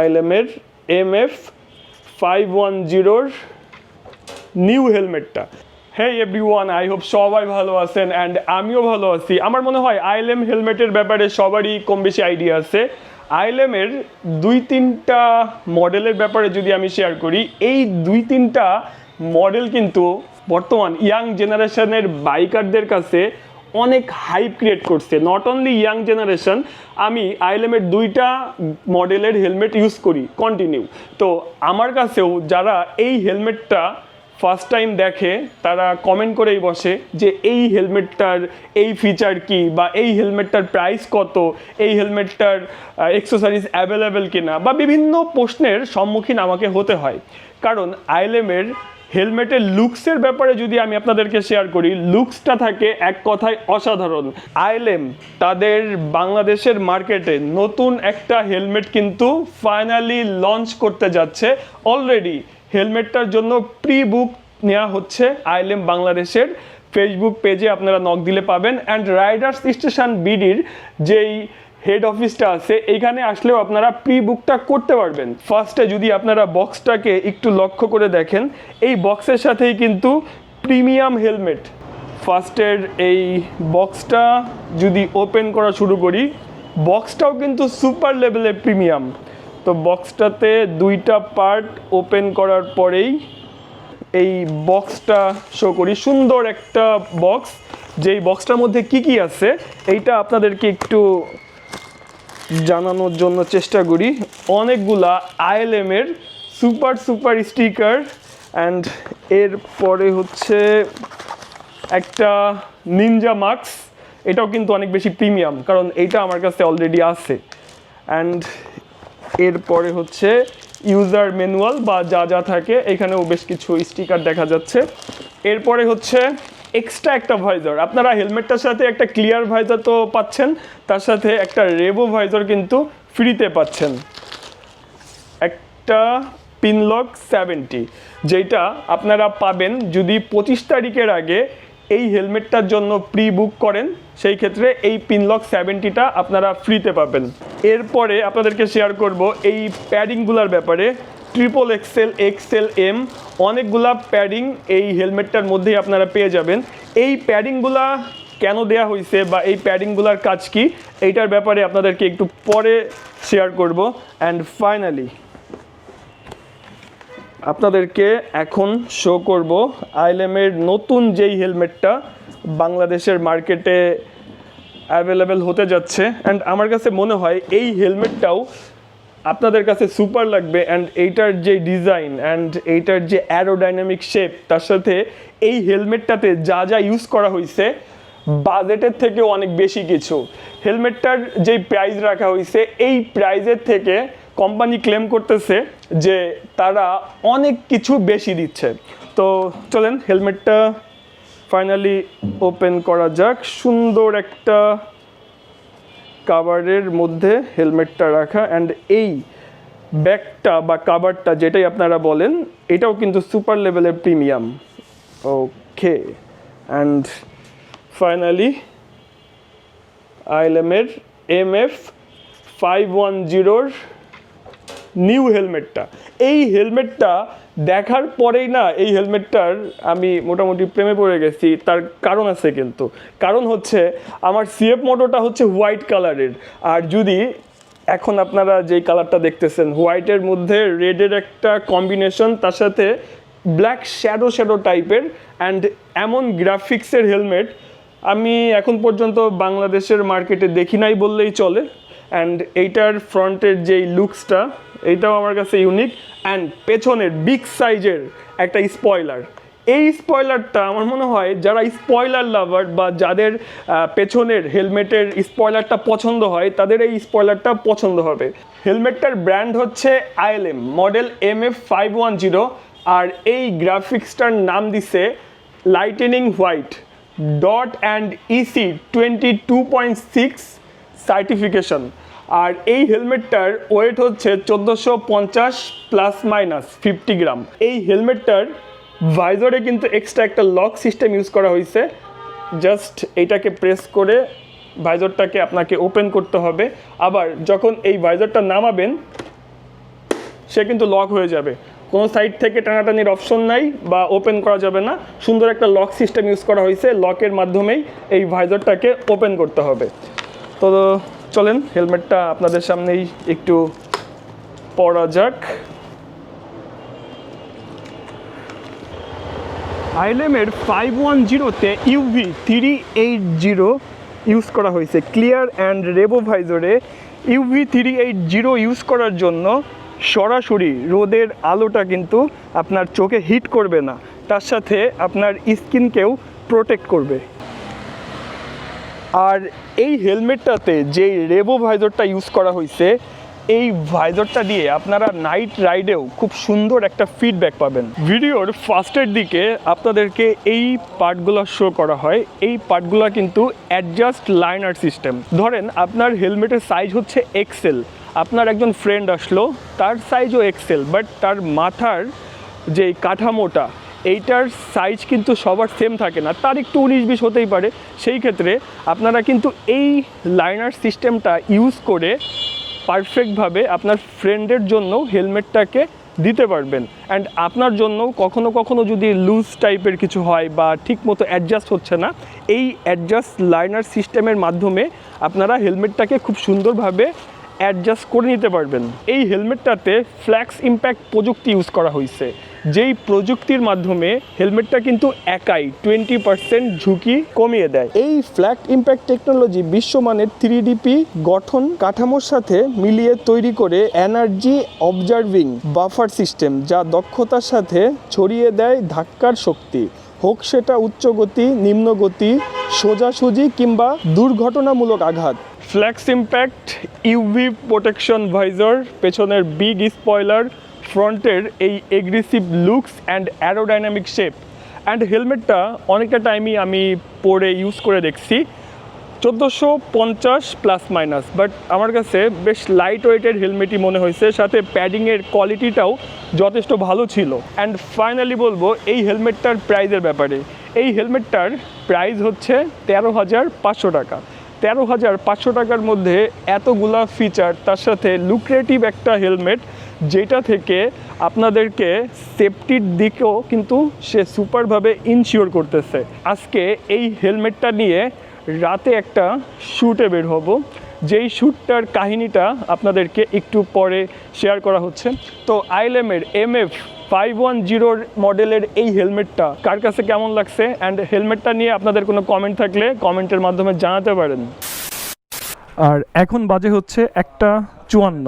আইলেমের M F five one জিরোর new হেলমেটটা। হ্যাঁ এভরিওয়ান আই হোপ সবাই ভালো আছেন অ্যান্ড আমিও ভালো আছি। আমার মনে হয় আইলেম হেলমেটের ব্যাপারে সবারই কম বেশি আইডিয়া আছে। আইলেমের দুই তিনটা মডেলের ব্যাপারে যদি আমি শেয়ার করি, এই দুই তিনটা মডেল কিন্তু বর্তমান ইয়াং জেনারেশনের বাইকারদের কাছে অনেক হাইপ ক্রিয়েট করছে। নট অনলি ইয়াং জেনারেশন আমি আইলেমের দুইটা মডেলের হেলমেট ইউজ করি কন্টিনিউ তো আমার কাছেও যারা এই হেলমেটটা ফার্স্ট টাইম দেখে, তারা কমেন্ট করেই বসে যে এই হেলমেটটার এই ফিচার কি বা এই হেলমেটটার প্রাইস কত, এই হেলমেটটার এক্সেসরিজ অ্যাভেলেবেল কিনা বা বিভিন্ন প্রশ্নের সম্মুখীন আমাকে হতে হয়। কারণ আইলেমের হেলমেটের লুকসের ব্যাপারে যদি আমি আপনাদেরকে শেয়ার করি, লুকসটা থাকে এক কথায় অসাধারণ। আইলেম তাদের বাংলাদেশের মার্কেটে নতুন একটা হেলমেট কিন্তু ফাইনালি লঞ্চ করতে যাচ্ছে। অলরেডি হেলমেটটার জন্য প্রি বুক নেওয়া হচ্ছে আইলেম বাংলাদেশের ফেসবুক পেজে আপনারা নক দিলে পাবেন। অ্যান্ড রাইডার্স স্টেশন বিডির যেই হেড অফিসটা আছে, এইখানে আসলেও আপনারা প্রি বুকটা করতে পারবেন। ফার্স্টে যদি আপনারা বক্সটাকে একটু লক্ষ্য করে দেখেন, এই বক্সের সাথেই কিন্তু প্রিমিয়াম হেলমেট ফার্স্টের এই বক্সটা যদি ওপেন করা শুরু করি বক্সটাও কিন্তু সুপার লেভেলের প্রিমিয়াম তো বক্সটাতে দুইটা পার্ট ওপেন করার পরেই এই বক্সটা শো করি। সুন্দর একটা বক্স যেই বক্সটার মধ্যে কি কি আছে, এইটা আপনাদেরকে একটু জানানোর জন্য চেষ্টা করি। অনেকগুলা আইএলএমের সুপার সুপার স্টিকার অ্যান্ড এর পরে হচ্ছে একটা নিনজা মার্কস এটাও কিন্তু অনেক বেশি প্রিমিয়াম কারণ এইটা আমার কাছে অলরেডি আছে। অ্যান্ড এরপরে হচ্ছে ইউজার ম্যানুয়াল বা যা যা থাকে, এখানেও বেশ কিছু স্টিকার দেখা যাচ্ছে। এরপরে হচ্ছে এক্সট্রা একটা ভাইজার আপনারা হেলমেটটার সাথে একটা ক্লিয়ার ভাইজার তো পাচ্ছেন, তার সাথে একটা রেবো ভাইজার কিন্তু ফ্রিতে পাচ্ছেন। একটা পিনলক সেভেন্টি যেটা আপনারা পাবেন যদি পঁচিশ তারিখের আগে এই হেলমেটটার জন্য প্রি বুক করেন, সেই ক্ষেত্রে এই পিনলক সেভেন্টিটা আপনারা ফ্রিতে পাবেন। এরপরে আপনাদেরকে শেয়ার করব এই প্যাডিংগুলোর ব্যাপারে। ট্রিপল এক্সেল এক্সেল এম অনেকগুলা প্যাডিং এই হেলমেটটার মধ্যেই আপনারা পেয়ে যাবেন। এই প্যাডিংগুলা কেন দেয়া হয়েছে বা এই প্যাডিংগুলোর কাজ কি, এইটার ব্যাপারে আপনাদেরকে একটু পরে শেয়ার করব। অ্যান্ড ফাইনালি আপনাদেরকে এখন শো করব আইলেমের নতুন যেই হেলমেটটা বাংলাদেশের মার্কেটে অ্যাভেলেবেল হতে যাচ্ছে। অ্যান্ড আমার কাছে মনে হয় এই হেলমেটটাও আপনাদের কাছে সুপার লাগবে অ্যান্ড এইটার যে ডিজাইন অ্যান্ড এইটার যে অ্যারোডাইনামিক শেপ তার সাথে এই হেলমেটটাতে যা যা ইউজ করা হয়েছে বাজেটের থেকে অনেক বেশি কিছু। হেলমেটটার যেই প্রাইস রাখা হয়েছে এই প্রাইজের থেকে কোম্পানি ক্লেম করতেছে যে তারা অনেক কিছু বেশি দিচ্ছে। তো চলেন, হেলমেটটা ফাইনালি ওপেন করা যাক। সুন্দর একটা কাভারের মধ্যে হেলমেটটা রাখা অ্যান্ড এই ব্যাগটা বা কাভারটা যেটাই আপনারা বলেন, এটাও কিন্তু সুপার লেভেলের প্রিমিয়াম ওকে অ্যান্ড ফাইনালি আইএলএমের এম এফ ফাইভ ওয়ান জিরোর নিউ হেলমেটটা এই হেলমেটটা দেখার পরেই না এই হেলমেটটার আমি মোটামুটি প্রেমে পড়ে গেছি, তার কারণ আছে কিন্তু। কারণ হচ্ছে আমার সিএফ মোটোটা হচ্ছে হোয়াইট কালারের আর যদি এখন আপনারা যেই কালারটা দেখতেছেন হোয়াইটের মধ্যে রেডের একটা কম্বিনেশন তার সাথে ব্ল্যাক শ্যাডো শ্যাডো টাইপের অ্যান্ড এমন গ্রাফিক্সের হেলমেট আমি এখন পর্যন্ত বাংলাদেশের মার্কেটে দেখি নাই বললেই চলে। অ্যান্ড এইটার ফ্রন্টের যেই লুকসটা এইটাও আমার কাছে ইউনিক অ্যান্ড পেছনের বিগ সাইজের একটা স্পয়লার এই স্পয়লারটা আমার মনে হয় যারা স্পয়লার লাভার বা যাদের পেছনের হেলমেটের স্পয়লারটা পছন্দ হয়, তাদের এই স্পয়লারটা পছন্দ হবে। হেলমেটটার ব্র্যান্ড হচ্ছে ILM model M F five one zero আর এই গ্রাফিক্সটার নাম দিছে lightning white dot and EC twenty two point six certification আর এই হেলমেটটার ওয়েট হচ্ছে চোদ্দোশো পঞ্চাশ প্লাস মাইনাস ফিফটি গ্রাম এই হেলমেটটার ভাইজরে কিন্তু এক্সট্রা একটা লক সিস্টেম ইউজ করা হয়েছে। জাস্ট এইটাকে প্রেস করে ভাইজরটাকে আপনাকে ওপেন করতে হবে। আবার যখন এই ভাইজরটা নামাবেন, সে কিন্তু লক হয়ে যাবে। কোনো সাইড থেকে টানাটানির অপশন নাই বা ওপেন করা যাবে না। সুন্দর একটা লক সিস্টেম ইউজ করা হয়েছে। লকের মাধ্যমেই এই ভাইজরটাকে ওপেন করতে হবে। তো চলেন, হেলমেটটা আপনাদের সামনেই একটু পরা যাক। আইলেমের ফাইভ ওয়ান জিরোতে UV three eight zero use করা হয়েছে। Clear and revo ভাইজরে UV three eight zero use করার জন্য সরাসরি রোদের আলোটা কিন্তু আপনার চোখে হিট করবে না। তার সাথে আপনার স্কিনকেও প্রোটেক্ট করবে। আর এই হেলমেটটাতে যে রেবো ভাইজরটা ইউজ করা হয়েছে এই ভাইজরটা দিয়ে আপনারা নাইট রাইডেও খুব সুন্দর একটা ফিডব্যাক পাবেন। ভিডিওর ফার্স্টের দিকে আপনাদেরকে এই পার্টগুলো শো করা হয়। এই পার্টগুলো কিন্তু অ্যাডজাস্ট লাইনার সিস্টেম ধরেন, আপনার হেলমেটের সাইজ হচ্ছে এক্সেল আপনার একজন ফ্রেন্ড আসলো, তার সাইজও এক্সেল বাট তার মাথার যে কাঠামোটা এইটার সাইজ কিন্তু সবার সেম থাকে না। তার একটু উনিশ বিশ হতেই পারে। সেই ক্ষেত্রে আপনারা কিন্তু এই লাইনার সিস্টেমটা ইউজ করে পারফেক্টভাবে আপনার ফ্রেন্ডের জন্য হেলমেটটাকে দিতে পারবেন। অ্যান্ড আপনার জন্য কখনো কখনো যদি লুজ টাইপের কিছু হয় বা ঠিক মতো অ্যাডজাস্ট হচ্ছে না, এই অ্যাডজাস্ট লাইনার সিস্টেমের মাধ্যমে আপনারা হেলমেটটাকে খুব সুন্দরভাবে অ্যাডজাস্ট করে নিতে পারবেন। এই হেলমেটটাতে ফ্ল্যাক্স ইম্প্যাক্ট প্রযুক্তি ইউজ করা হয়েছে। যেই প্রযুক্তির মাধ্যমে হেলমেটটা কিন্তু একাই টোয়েন্টি পার্সেন্ট ঝুঁকি কমিয়ে দেয়। এই ফ্ল্যাট ইম্প্যাক্ট টেকনোলজি বিশ্বমানের থ্রি ডিপি গঠন কাঠামোর সাথে মিলিয়ে তৈরি করে এনার্জি অবজার্ভিং বাফার সিস্টেম যা দক্ষতার সাথে ছড়িয়ে দেয় ধাক্কার শক্তি। হোক সেটা উচ্চ গতি নিম্ন গতি সোজাসুজি কিংবা দুর্ঘটনামূলক আঘাত। Flex impact UV protection visor পেছনের বিগ স্পয়লার ফ্রন্টের এই aggressive looks and aerodynamic shape and হেলমেটটা অনেকটা টাইমই আমি পরে ইউজ করে দেখছি। চোদ্দোশো পঞ্চাশ প্লাস মাইনাস বাট আমার কাছে বেশ লাইট ওয়েটের হেলমেটই মনে হয়েছে। সাথে প্যাডিংয়ের কোয়ালিটিটাও যথেষ্ট ভালো ছিল। অ্যান্ড ফাইনালি বলব, এই হেলমেটটার প্রাইজের ব্যাপারে। এই হেলমেটটার প্রাইস হচ্ছে তেরো হাজার পাঁচশো টাকা। তেরো হাজার পাঁচশো টাকার মধ্যে এতগুলা ফিচার তার সাথে লুক্রেটিভ একটা হেলমেট যেটা থেকে আপনাদেরকে সেফটির দিকেও কিন্তু সে সুপারভাবে ইনশিওর করতেছে। আজকে এই হেলমেটটা নিয়ে রাতে একটা শ্যুটে বের হব। যেই শ্যুটটার কাহিনীটা আপনাদেরকে একটু পরে শেয়ার করা হচ্ছে। তো আইলেমের এম এফ ফাইভ ওয়ান জিরোর মডেলের এই হেলমেটটা, কার কাছে কেমন লাগছে? অ্যান্ড হেলমেটটা নিয়ে আপনাদের কোনো কমেন্ট থাকলে কমেন্টের মাধ্যমে জানাতে পারেন। আর এখন বাজে হচ্ছে একটা চুয়ান্ন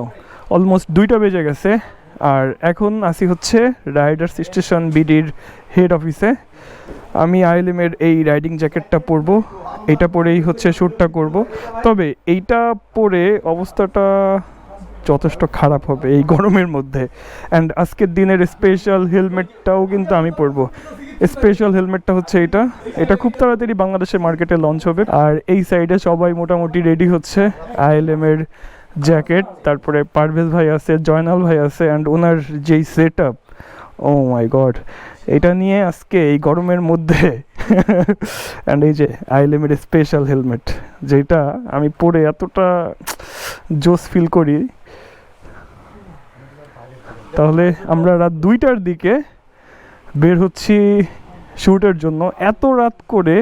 অলমোস্ট দুইটা বেজে গেছে। আর এখন আসি হচ্ছে রাইডার্স স্টেশন বিডির হেড অফিসে আমি আইলেমের এই রাইডিং জ্যাকেটটা পরবো, এটা পরেই হচ্ছে শ্যুটটা করব। তবে এইটা পরে অবস্থাটা যথেষ্ট খারাপ হবে এই গরমের মধ্যে। অ্যান্ড আজকের দিনের স্পেশাল হেলমেটটাও কিন্তু আমি পরবো। স্পেশাল হেলমেটটা হচ্ছে এটা। এটা খুব তাড়াতাড়ি বাংলাদেশের মার্কেটে লঞ্চ হবে। আর এই সাইডে সবাই মোটামুটি রেডি হচ্ছে। আইএলএম এর জ্যাকেট তারপরে পারভেজ ভাই আছে, জয়নাল ভাই আছে অ্যান্ড ওনার যেই set up oh my god এটা নিয়ে আজকে এই গরমের মধ্যে অ্যান্ড এই যে আইএলএমের স্পেশাল হেলমেট যেটা আমি পরে এতটা জোস ফিল করি তাহলে আমরা রাত দুইটার দিকে বের হচ্ছি শ্যুটের জন্য। এত রাত করে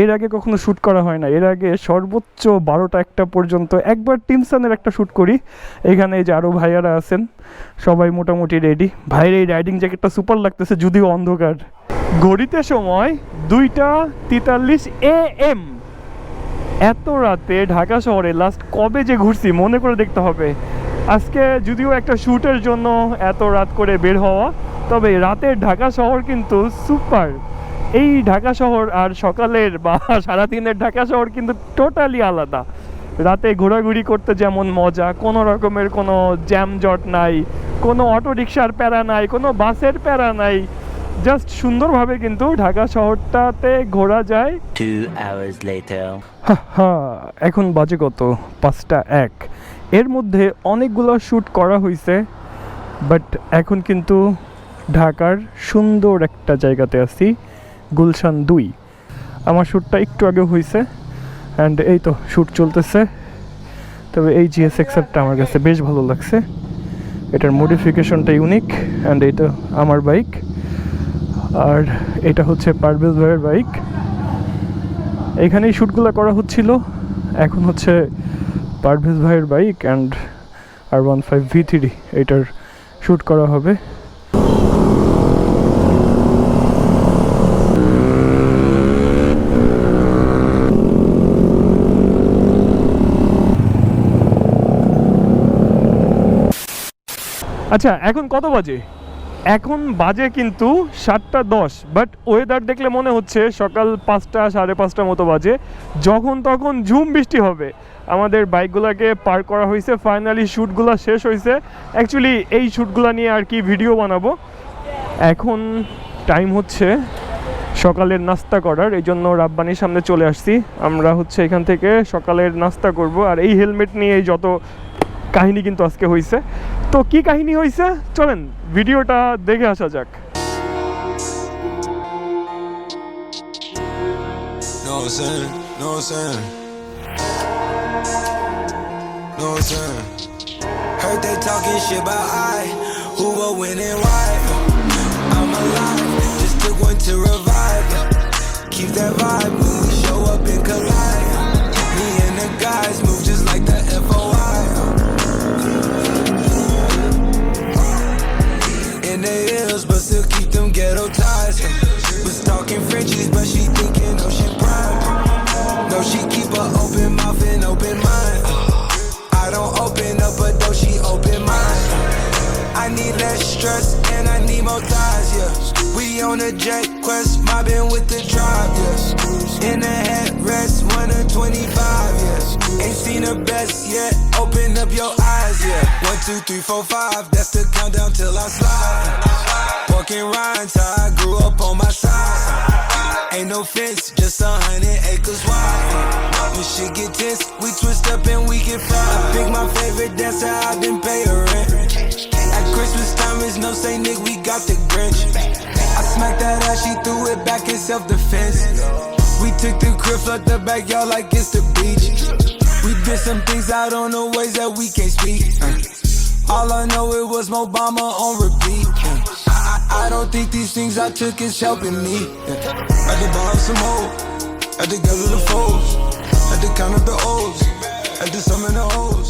এর আগে কখনো শ্যুট করা হয় না। এর আগে সর্বোচ্চ বারোটা একটা পর্যন্ত একবার টিমসানের একটা শ্যুট করি। এখানে যে আরও ভাইয়ারা আছেন, সবাই মোটামুটি রেডি ভাইয়ের এই রাইডিং জ্যাকেটটা সুপার লাগতেছে, যদিও অন্ধকার। ঘড়িতে সময় দুইটা তেতাল্লিশ এ এম এত রাতে ঢাকা শহরে লাস্ট কবে যে ঘুরছি, মনে করে দেখতে হবে। আজকে যদিও একটা শ্যুটের জন্য এত রাত করে বের হওয়া তবে রাতের ঢাকা শহর কিন্তু সুপার। এই ঢাকা শহর আর সকালের বা সারাদিনের ঢাকা শহর কিন্তু টোটালি আলাদা। রাতে ঘোরাঘুরি করতে যেমন মজা কোনো রকমের কোনো জ্যামজট নাই কোনো অটো রিক্সার প্যারা নাই কোনো বাসের প্যারা নাই। জাস্ট সুন্দরভাবে কিন্তু ঢাকা শহরটাতে ঘোরা যায়। এখন বাজে কত? পাঁচটা এক। এর মধ্যে অনেকগুলো শ্যুট করা হয়েছে বাট এখন কিন্তু ঢাকার সুন্দর একটা জায়গাতে আছি, গুলশান দুই। আমার শ্যুটটা একটু আগে হয়েছে অ্যান্ড এই তো শ্যুট চলতেছে। তবে এই জিএস এক্সারটা আমার কাছে বেশ ভালো লাগছে। এটার মডিফিকেশনটা ইউনিক অ্যান্ড এটা আমার বাইক আর এটা হচ্ছে পারভেজ ভাইয়ের বাইক এখানেই শ্যুটগুলো করা হচ্ছিল, এখন হচ্ছে পারভেজ ভাইয়ের bike and R one five V three এটার শ্যুট করা হবে। আচ্ছা এখন কত বাজে? এখন বাজে কিন্তু সাতটা দশ বাট ওয়েদার দেখলে মনে হচ্ছে সকাল পাঁচটা, সাড়ে পাঁচটা মতো বাজে। যখন তখন ঝুম বৃষ্টি হবে। আমাদের বাইকগুলোকে পার করা হয়েছে ফাইনালি শ্যুটগুলো শেষ হয়েছে। অ্যাকচুয়ালি এই শ্যুটগুলো নিয়ে আর কি ভিডিও বানাবো। এখন টাইম হচ্ছে সকালের নাস্তা করার, এই জন্য রাব্বানির সামনে চলে আসছি। আমরা হচ্ছে এখান থেকে সকালের নাস্তা করব। আর এই হেলমেট নিয়ে এই যত কাহিনী কিন্তু আজকে হয়েছে। তো কি কাহিনী হয়েছে চলেন ভিডিওটা দেখে আসা যাক Know what I'm saying? Know what I'm saying? Know what I'm saying? Heard they talking shit about I, who will win and why. I'm alive, just took one to revive. Keep that vibe when we show up and collide. Me and the guys move Ties. Was talking Frenchies, but she thinking ocean prime. No, she keep a open mouth and open mind. I don't open up, but though she open mind. I need less stress and I need more thighs, yeah. We on a jet quest, mobbing with the tribe, yeah. In the headrest, one of 25, yeah. Ain't the best yet, open up your eyes, yeah. One, two, three, four, five, that's the countdown till I slide. Walking rhymes, I grew up on my side. Ain't no fence, just a hundred acres wide. When shit get tense, we twist up and we get fly. I pick my favorite dancer, I didn't pay her rent. At Christmas time, is no say, Nick, we got the Grinch. I smacked that ass, she threw it back in self defense. We took the crib, flood the backyard like it's the beach. We did some things out on the ways that we can't speak. uh. All I know it was Obama on repeat. uh. I, I, I don't think these things I took is helping me. uh. Had to borrow some more, had to gather the foes, had to count up the O's, had to summon the O's.